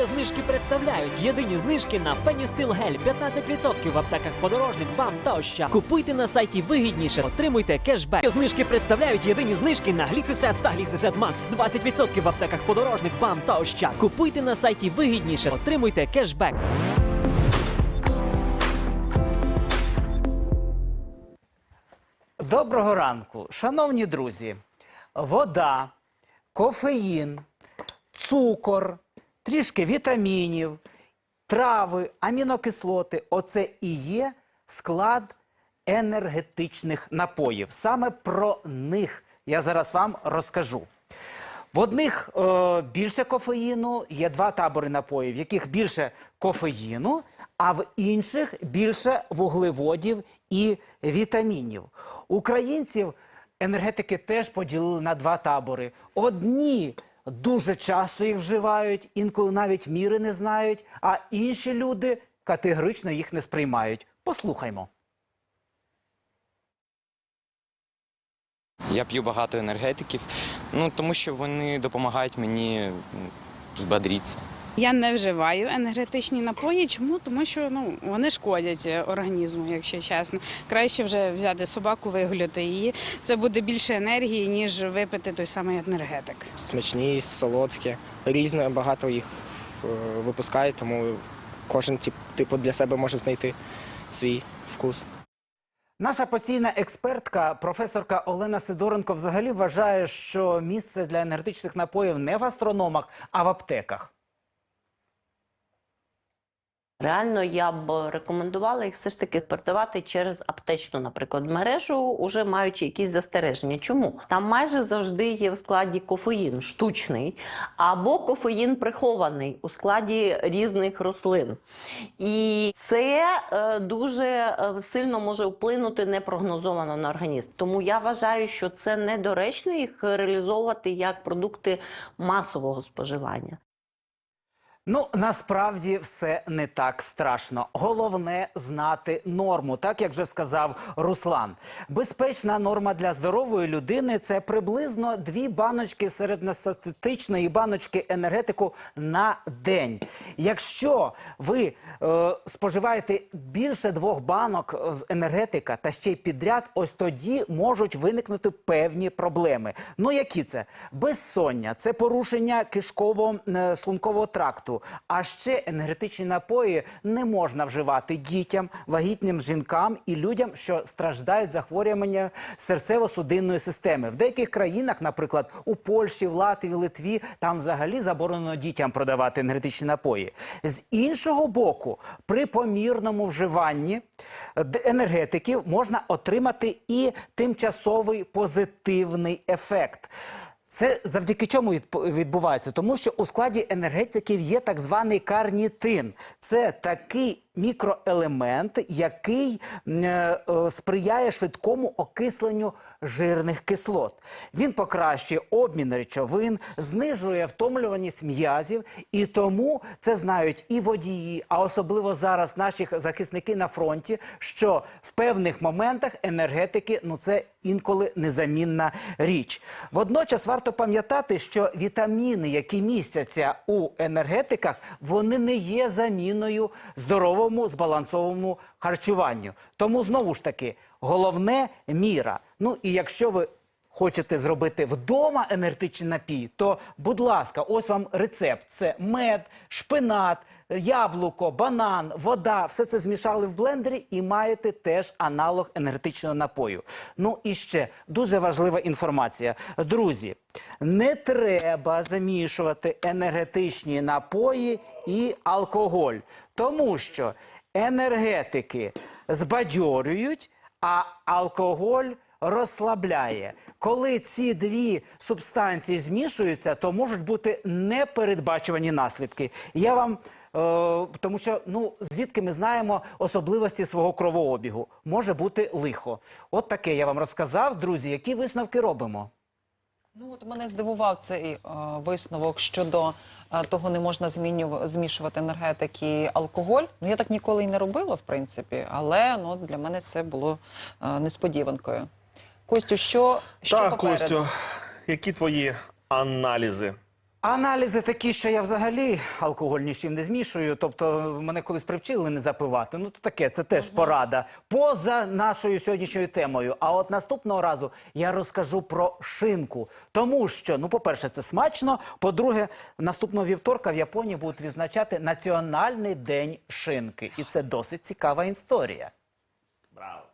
Є знижки представляють єдині знижки на Феністил Гель 15% в аптеках подорожник, бам та ощад. Купуйте на сайті вигідніше, отримуйте кешбек. Є Знижки представляють єдині знижки на Гліцисет та Гліцисет Макс 20% в аптеках подорожник, бам та ощад. Купуйте на сайті вигідніше, отримуйте кешбек. Доброго ранку, шановні друзі. Вода, кофеїн, цукор, трішки вітамінів, трави, амінокислоти оце і є склад енергетичних напоїв. Саме про них я зараз вам розкажу. В одних е, більше кофеїну, є два табори напоїв, в яких більше кофеїну, а в інших більше вуглеводів і вітамінів. Українців енергетики теж поділили на два табори. Одні дуже часто їх вживають, інколи навіть міри не знають, а інші люди категорично їх не сприймають. Послухаймо. Я п'ю багато енергетиків, ну тому що вони допомагають мені м, збадрітися. Я не вживаю енергетичні напої. Чому? Тому що ну вони шкодять е, організму, якщо чесно. Краще вже взяти собаку, вигуляти її. Це буде більше енергії, ніж випити той самий енергетик. смачні, солодкі. Різне, багато їх е, випускають, тому кожен тип, типу для себе може знайти свій вкус. Наша постійна експертка, професорка Олена Сидоренко, взагалі вважає, що місце для енергетичних напоїв не в гастрономах, а в аптеках. Реально, я б рекомендувала їх все ж таки продавати через аптечну, наприклад, мережу, уже маючи якісь застереження. Чому там майже завжди є в складі кофеїн штучний або кофеїн прихований у складі різних рослин, і це е, дуже е, сильно може вплинути непрогнозовано на організм. Тому я вважаю, що це недоречно їх реалізовувати як продукти масового споживання. Ну насправді все не так страшно. Головне знати норму, так як вже сказав Руслан. Безпечна норма для здорової людини це приблизно дві баночки середньостатистичної баночки енергетику на день. Якщо ви е, споживаєте більше двох банок з енергетика та ще й підряд, ось тоді можуть виникнути певні проблеми. Ну які це? Безсоння, це порушення кишково-шлункового тракту. А ще енергетичні напої не можна вживати дітям, вагітним жінкам і людям, що страждають захворювання серцево-судинної системи. В деяких країнах, наприклад, у Польщі, в Латвії, Литві, там взагалі заборонено дітям продавати енергетичні напої. З іншого боку, при помірному вживанні енергетиків можна отримати і тимчасовий позитивний ефект. Це завдяки чому відбувається? Тому що у складі енергетиків є так званий карнітин. Це такий мікроелемент, який е, сприяє швидкому окисленню жирних кислот. Він покращує обмін речовин, знижує втомлюваність м'язів, і тому це знають і водії, а особливо зараз наші захисники на фронті, що в певних моментах енергетики ну це інколи незамінна річ. Водночас варто пам'ятати, що вітаміни, які містяться у енергетиках, вони не є заміною здоровому збалансованому харчуванню. Тому знову ж таки головне міра. Ну і якщо ви хочете зробити вдома енергетичний напій, то будь ласка, ось вам рецепт: це мед, шпинат. Яблуко, банан, вода, все це змішали в блендері і маєте теж аналог енергетичного напою. Ну і ще дуже важлива інформація. Друзі, не треба замішувати енергетичні напої і алкоголь, тому що енергетики збадьорюють, а алкоголь розслабляє. Коли ці дві субстанції змішуються, то можуть бути непередбачувані наслідки. Я вам. Е, тому що ну звідки ми знаємо особливості свого кровообігу, може бути лихо. От таке я вам розказав, друзі. Які висновки робимо? Ну от мене здивував цей е, висновок щодо е, того, не можна змінюва- змішувати енергетик і алкоголь. Ну я так ніколи і не робила, в принципі, але ну для мене це було е, несподіванкою. Костю, що, що Так, попереду? Костю, які твої аналізи? Аналізи такі, що я взагалі алкоголь ні з чим не змішую. Тобто мене колись привчили не запивати. Ну то таке, це теж порада. Поза нашою сьогоднішньою темою. А от наступного разу я розкажу про шинку. Тому що, ну, по-перше, це смачно. По-друге, наступного вівторка в Японії будуть відзначати Національний день шинки. І це досить цікава історія. Браво!